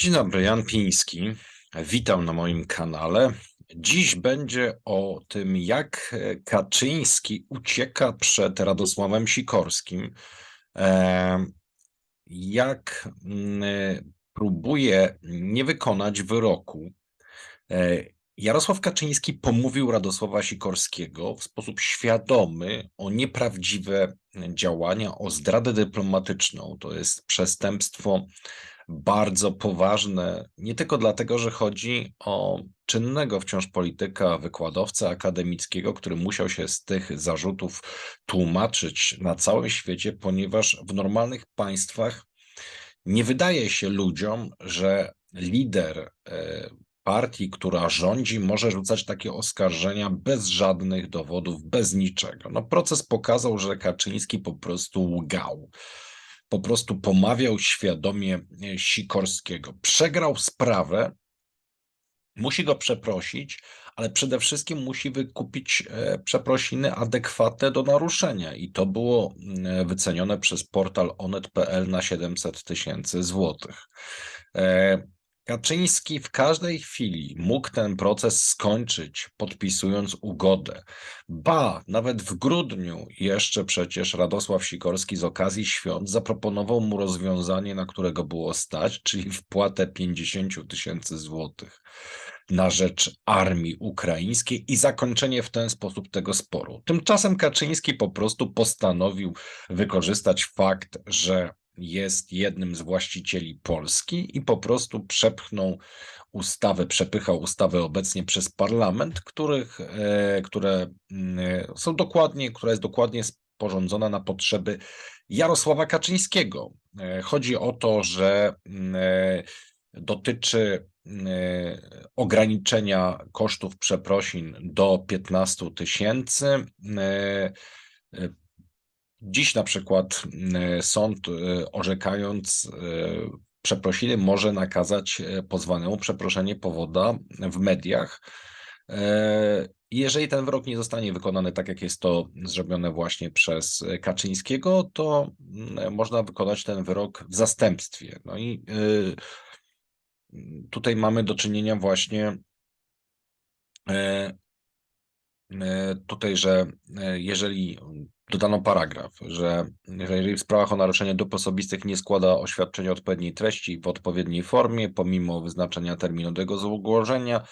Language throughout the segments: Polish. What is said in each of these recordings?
Dzień dobry, Jan Piński. Witam na moim kanale. Dziś będzie o tym, jak Kaczyński ucieka przed Radosławem Sikorskim, jak mm, próbuje nie wykonać wyroku. E, Jarosław Kaczyński pomówił Radosława Sikorskiego w sposób świadomy o nieprawdziwe działania, o zdradę dyplomatyczną. To jest przestępstwo bardzo poważne, nie tylko dlatego, że chodzi o czynnego wciąż polityka, wykładowcę akademickiego, który musiał się z tych zarzutów tłumaczyć na całym świecie, ponieważ w normalnych państwach nie wydaje się ludziom, że lider e, partii, która rządzi, może rzucać takie oskarżenia bez żadnych dowodów, bez niczego. No, proces pokazał, że Kaczyński po prostu łgał po prostu pomawiał świadomie e, Sikorskiego. Przegrał sprawę, musi go przeprosić, ale przede wszystkim musi wykupić e, przeprosiny adekwatne do naruszenia i to było mm, wycenione przez portal onet.pl na 700 tysięcy złotych. Kaczyński w każdej chwili mógł ten proces skończyć, podpisując ugodę. Ba, nawet w grudniu jeszcze przecież Radosław Sikorski z okazji świąt zaproponował mu rozwiązanie, na którego było stać, czyli wpłatę 50 tysięcy złotych na rzecz armii ukraińskiej i zakończenie w ten sposób tego sporu. Tymczasem Kaczyński po prostu postanowił wykorzystać fakt, że jest jednym z właścicieli Polski i po prostu przepchnął ustawę, przepychał ustawę obecnie przez parlament, których, e, które mm, są dokładnie, która jest dokładnie sporządzona na potrzeby Jarosława Kaczyńskiego. E, chodzi o to, że mm, e, dotyczy mm, ograniczenia kosztów przeprosin do 15 tysięcy Dziś na przykład e, sąd e, orzekając e, przeprosiny może nakazać pozwanemu przeproszenie powoda w mediach. Jeżeli ten wyrok nie zostanie wykonany tak, jak jest to zrobione właśnie przez Kaczyńskiego, to mm, można wykonać ten wyrok w zastępstwie. No i tutaj mamy do czynienia właśnie tutaj, że jeżeli dodano paragraf, że jeżeli w sprawach o naruszenie dóbr osobistych nie składa oświadczenia odpowiedniej treści w odpowiedniej formie, pomimo wyznaczenia terminu do jego złożenia,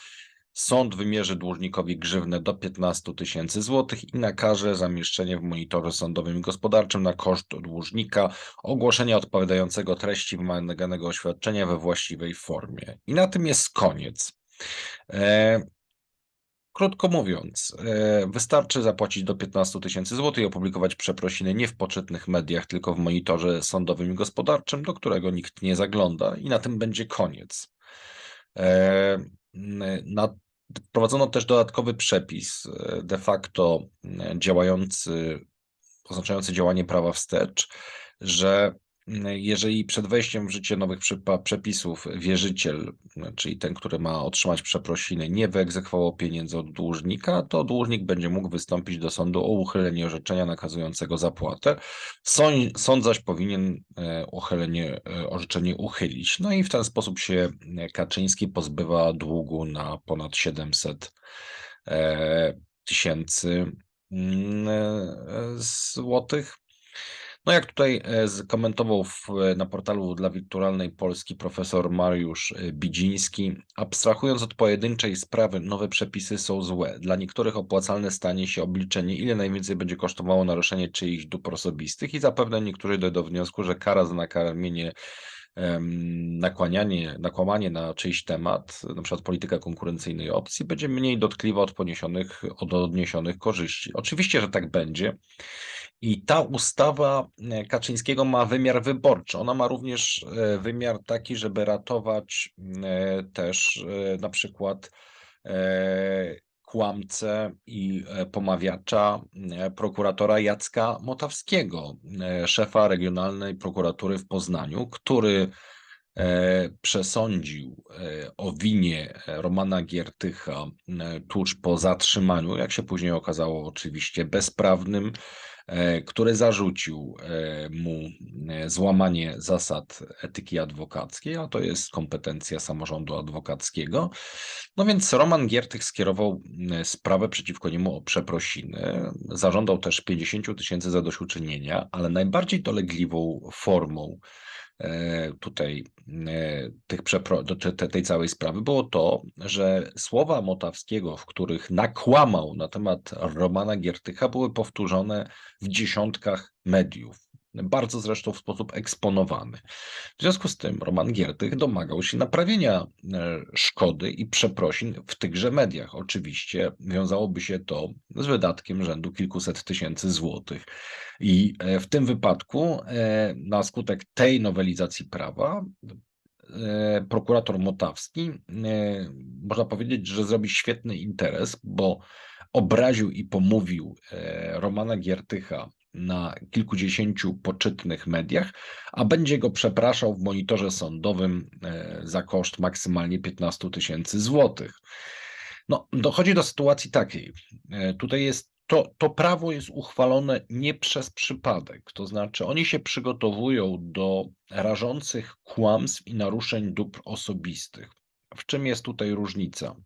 sąd wymierzy dłużnikowi grzywnę do 15 tysięcy złotych i nakaże zamieszczenie w monitorze sądowym i gospodarczym na koszt dłużnika ogłoszenia odpowiadającego treści wymaganego oświadczenia we właściwej formie. I na tym jest koniec. E, Krótko mówiąc, e, wystarczy zapłacić do 15 tysięcy złotych i opublikować przeprosiny nie w poczytnych mediach, tylko w monitorze sądowym i gospodarczym, do którego nikt nie zagląda i na tym będzie koniec. E, wprowadzono też dodatkowy przepis, e, de facto działający, oznaczający działanie prawa wstecz, że jeżeli przed wejściem w życie nowych przepisów wierzyciel, czyli ten, który ma otrzymać przeprosiny, nie wyegzekwował pieniędzy od dłużnika, to dłużnik będzie mógł wystąpić do sądu o uchylenie orzeczenia nakazującego zapłatę. Sąd zaś powinien e, uchylenie, e, orzeczenie uchylić. No i w ten sposób się Kaczyński pozbywa długu na ponad 700 e, tysięcy mm, złotych. No jak tutaj e, komentował w, na portalu dla Wirtualnej Polski profesor Mariusz e, Bidziński, abstrahując od pojedynczej sprawy, nowe przepisy są złe. Dla niektórych opłacalne stanie się obliczenie, ile najwięcej będzie kosztowało naruszenie czyichś dóbr osobistych i zapewne niektórzy dojdą do wniosku, że kara za nakarmienie nakłanianie, nakłamanie na czyjś temat, na przykład polityka konkurencyjnej opcji, będzie mniej dotkliwa od poniesionych, od odniesionych korzyści. Oczywiście, że tak będzie. I ta ustawa e, Kaczyńskiego ma wymiar wyborczy. Ona ma również e, wymiar taki, żeby ratować e, też na przykład kłamcę i pomawiacza prokuratora Jacka Motawskiego, szefa Regionalnej Prokuratury w Poznaniu, który e, przesądził e, o winie Romana Giertycha e, tuż po zatrzymaniu, jak się później okazało, oczywiście bezprawnym, E, który zarzucił e, mu e, złamanie zasad etyki adwokackiej, a to jest kompetencja samorządu adwokackiego. No więc Roman Giertych skierował sprawę przeciwko niemu o przeprosiny. Zażądał też 50 tysięcy zadośćuczynienia, ale najbardziej dolegliwą formą E, tutaj e, tych tej całej sprawy. Było to, że słowa Motawskiego, w których nakłamał na temat Romana Giertycha, były powtórzone w dziesiątkach mediów bardzo zresztą w sposób eksponowany. W związku z tym Roman Giertych domagał się naprawienia e, szkody i przeprosin w tychże mediach. Oczywiście wiązałoby się to z wydatkiem rzędu kilkuset tysięcy złotych. I e, w tym wypadku, e, na skutek tej nowelizacji prawa, prokurator Motawski, można powiedzieć, że zrobi świetny interes, bo obraził i pomówił Romana Giertycha na kilkudziesięciu poczytnych mediach, a będzie go przepraszał w monitorze sądowym e, za koszt maksymalnie 15 tysięcy złotych. No, dochodzi do sytuacji takiej. E, tutaj jest to, to prawo jest uchwalone nie przez przypadek, to znaczy oni się przygotowują do rażących kłamstw i naruszeń dóbr osobistych. W czym jest tutaj różnica?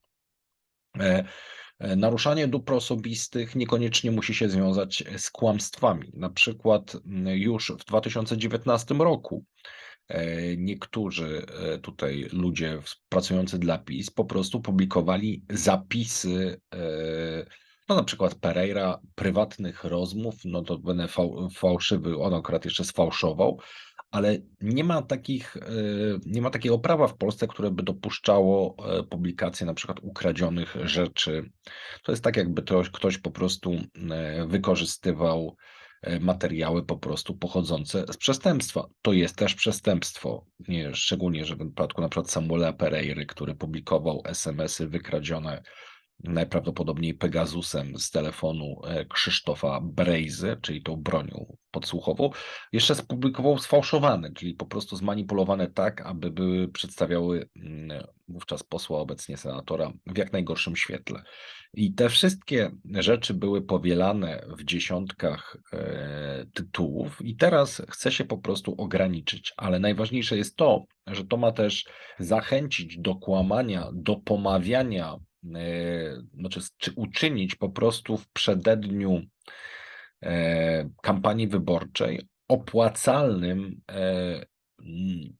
E, E, naruszanie dóbr osobistych niekoniecznie musi się związać z kłamstwami. Na przykład już w 2019 roku e, niektórzy e, tutaj ludzie pracujący dla PiS po prostu publikowali zapisy, no na przykład Pereira, prywatnych rozmów, no to będę fałszywy, on akurat jeszcze sfałszował, ale nie ma takich, e, nie ma takiego prawa w Polsce, które by dopuszczało e, publikację na przykład ukradzionych rzeczy. To jest tak, jakby to, ktoś po prostu e, wykorzystywał materiały po prostu pochodzące z przestępstwa. To jest też przestępstwo, nie, szczególnie, że w przypadku na przykład Samuela Pereiry, który publikował SMS-y wykradzione najprawdopodobniej Pegasusem z telefonu e, Krzysztofa Brejzy, czyli tą bronią podsłuchową, jeszcze spublikował sfałszowane, czyli po prostu zmanipulowane tak, aby były przedstawiały mm, wówczas posła, obecnie senatora, w jak najgorszym świetle. I te wszystkie rzeczy były powielane w dziesiątkach e, tytułów, i teraz chce się po prostu ograniczyć. Ale najważniejsze jest to, że to ma też zachęcić do kłamania, do pomawiania znaczy, czy uczynić po prostu w przededniu e, kampanii wyborczej opłacalnym e,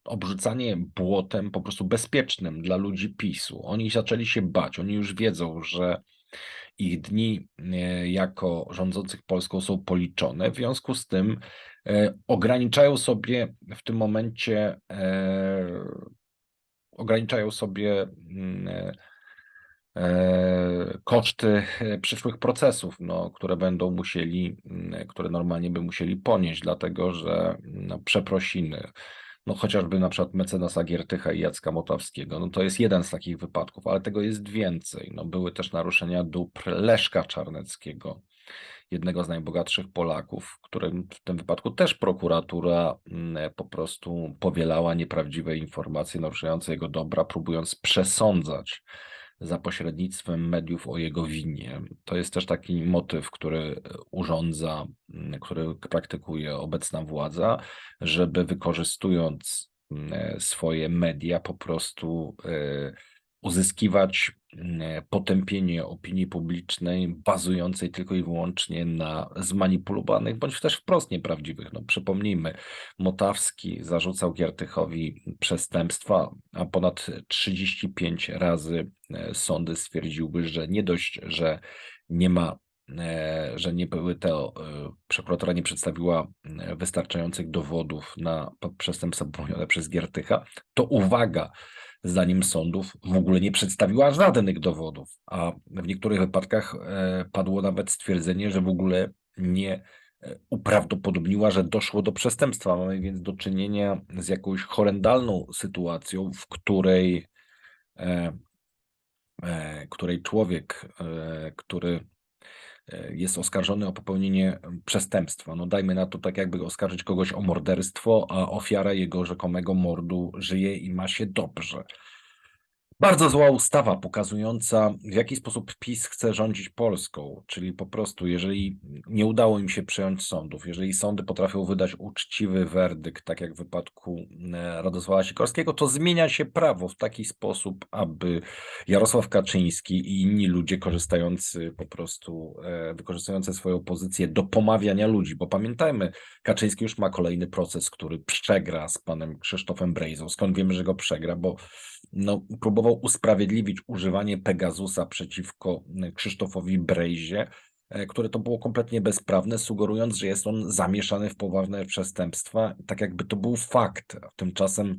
obrzucanie błotem po prostu bezpiecznym dla ludzi PiSu. Oni zaczęli się bać, oni już wiedzą, że ich dni jako rządzących Polską są policzone, w związku z tym ograniczają sobie w tym momencie ograniczają sobie E, koszty e, przyszłych procesów, no, które będą musieli, mm, które normalnie by musieli ponieść, dlatego że no, przeprosiny, no chociażby na przykład mecenasa Giertycha i Jacka Motawskiego, no to jest jeden z takich wypadków, ale tego jest więcej. No, były też naruszenia dóbr Leszka Czarneckiego, jednego z najbogatszych Polaków, którym w tym wypadku też prokuratura mm, po prostu powielała nieprawdziwe informacje naruszające jego dobra, próbując przesądzać za pośrednictwem mediów o jego winie. To jest też taki motyw, który urządza, mm, który praktykuje obecna władza, żeby wykorzystując mm, swoje media po prostu y, uzyskiwać potępienie opinii publicznej bazującej tylko i wyłącznie na zmanipulowanych, bądź też wprost nieprawdziwych. No, przypomnijmy, Motawski zarzucał Giertychowi przestępstwa, a ponad 35 razy e, sądy stwierdziłby, że nie dość, że nie ma e, że nie były te, e, prokuratura nie przedstawiła wystarczających dowodów na przestępstwa popełnione przez Giertycha, to uwaga, zdaniem sądów w ogóle nie przedstawiła żadnych dowodów, a w niektórych wypadkach e, padło nawet stwierdzenie, że w ogóle nie e, uprawdopodobniła, że doszło do przestępstwa. Mamy więc do czynienia z jakąś horrendalną sytuacją, w której, e, której człowiek, który jest oskarżony o popełnienie przestępstwa. No dajmy na to tak jakby oskarżyć kogoś o morderstwo, a ofiara jego rzekomego mordu żyje i ma się dobrze. Bardzo zła ustawa pokazująca, w jaki sposób PiS chce rządzić Polską, czyli po prostu, jeżeli nie udało im się przejąć sądów, jeżeli sądy potrafią wydać uczciwy werdykt, tak jak w wypadku e, Radosława Sikorskiego, to zmienia się prawo w taki sposób, aby Jarosław Kaczyński i inni ludzie korzystający po prostu, e, wykorzystujący swoją pozycję do pomawiania ludzi, bo pamiętajmy, Kaczyński już ma kolejny proces, który przegra z panem Krzysztofem Brejzą. Skąd wiemy, że go przegra? Bo no, próbował usprawiedliwić używanie Pegasusa przeciwko e, Krzysztofowi Brejzie, e, które to było kompletnie bezprawne, sugerując, że jest on zamieszany w poważne przestępstwa, tak jakby to był fakt. Tymczasem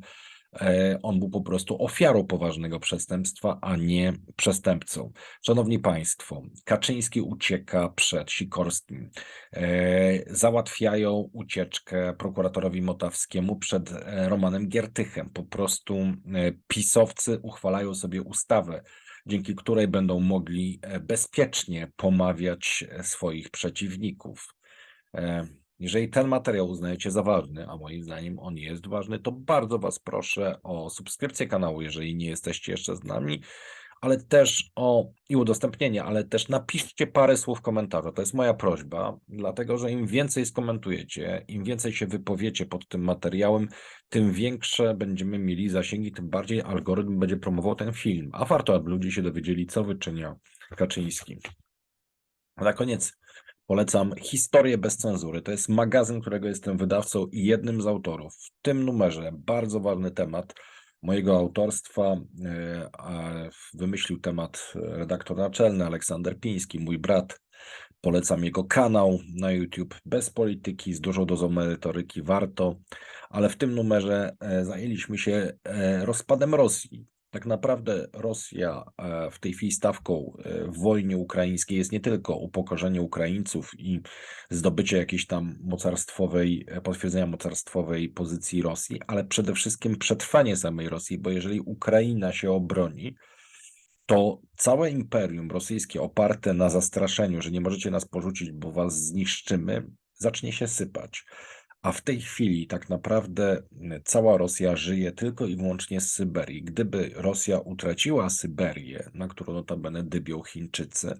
on był po prostu ofiarą poważnego przestępstwa, a nie przestępcą. Szanowni Państwo, Kaczyński ucieka przed Sikorskim. E, załatwiają ucieczkę prokuratorowi Motawskiemu przed e, Romanem Giertychem. Po prostu pisowcy uchwalają sobie ustawę, dzięki której będą mogli bezpiecznie pomawiać swoich przeciwników. Jeżeli ten materiał uznajecie za ważny, a moim zdaniem on jest ważny, to bardzo Was proszę o subskrypcję kanału, jeżeli nie jesteście jeszcze z nami, ale też o i udostępnienie, ale też napiszcie parę słów komentarza. To jest moja prośba, dlatego że im więcej skomentujecie, im więcej się wypowiecie pod tym materiałem, tym większe będziemy mieli zasięgi, tym bardziej algorytm będzie promował ten film. A warto, aby ludzie się dowiedzieli, co wyczynia Kaczyński. Na koniec Polecam Historię bez cenzury. To jest magazyn, którego jestem wydawcą i jednym z autorów. W tym numerze bardzo ważny temat mojego autorstwa. E, wymyślił temat redaktor naczelny Aleksander Piński, mój brat. Polecam jego kanał na YouTube bez polityki, z dużą dozą merytoryki, warto. Ale w tym numerze e, zajęliśmy się e, rozpadem Rosji tak naprawdę Rosja e, w tej chwili stawką e, w wojnie ukraińskiej jest nie tylko upokorzenie Ukraińców i zdobycie jakiejś tam mocarstwowej, e, potwierdzenia mocarstwowej pozycji Rosji, ale przede wszystkim przetrwanie samej Rosji, bo jeżeli Ukraina się obroni, to całe imperium rosyjskie oparte na zastraszeniu, że nie możecie nas porzucić, bo was zniszczymy, zacznie się sypać. A w tej chwili tak naprawdę cała Rosja żyje tylko i wyłącznie z Syberii. Gdyby Rosja utraciła Syberię, na którą notabene dybią Chińczycy,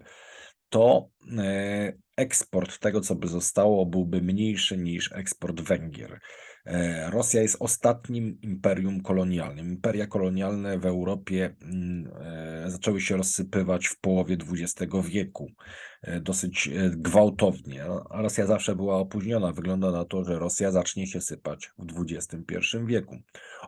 to e, eksport tego, co by zostało, byłby mniejszy niż eksport Węgier. E, Rosja jest ostatnim imperium kolonialnym. Imperia kolonialne w Europie e, zaczęły się rozsypywać w połowie XX wieku dosyć gwałtownie. Rosja zawsze była opóźniona. Wygląda na to, że Rosja zacznie się sypać w XXI wieku.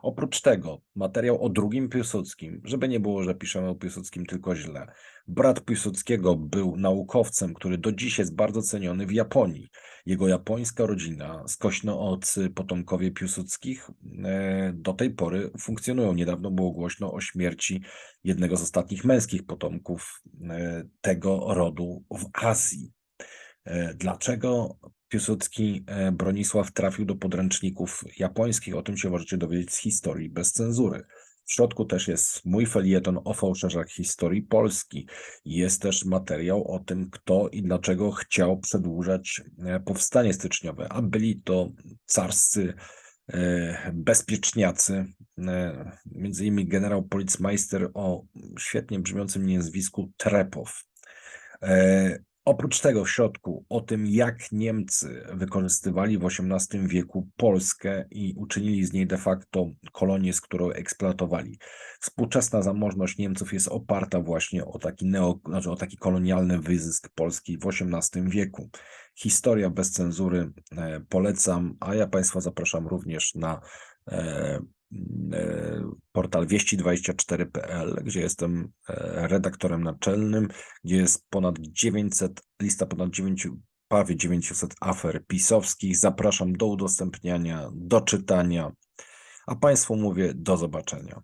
Oprócz tego materiał o drugim Piłsudskim, żeby nie było, że piszemy o Piłsudskim tylko źle. Brat Piłsudskiego był naukowcem, który do dziś jest bardzo ceniony w Japonii. Jego japońska rodzina, skośnoocy potomkowie Piłsudskich, e, do tej pory funkcjonują. Niedawno było głośno o śmierci jednego z ostatnich męskich potomków e, tego rodu w Azji. E, dlaczego Piłsudski Bronisław trafił do podręczników japońskich? O tym się możecie dowiedzieć z historii bez cenzury. W środku też jest mój felieton o fałszerzach historii Polski. Jest też materiał o tym, kto i dlaczego chciał przedłużać e, powstanie styczniowe, a byli to carscy e, bezpieczniacy, e, między innymi generał policmeister o świetnie brzmiącym nazwisku Trepow. Oprócz tego w środku o tym, jak Niemcy wykorzystywali w XVIII wieku Polskę i uczynili z niej de facto kolonię, z którą eksploatowali. Współczesna zamożność Niemców jest oparta właśnie o taki, neo, znaczy o taki kolonialny wyzysk Polski w XVIII wieku. Historia bez cenzury e, polecam, a ja Państwa zapraszam również na e, portal wieści24.pl, gdzie jestem e, redaktorem naczelnym, gdzie jest ponad 900, lista ponad 9, prawie 900 afer pisowskich. Zapraszam do udostępniania, do czytania, a Państwu mówię do zobaczenia.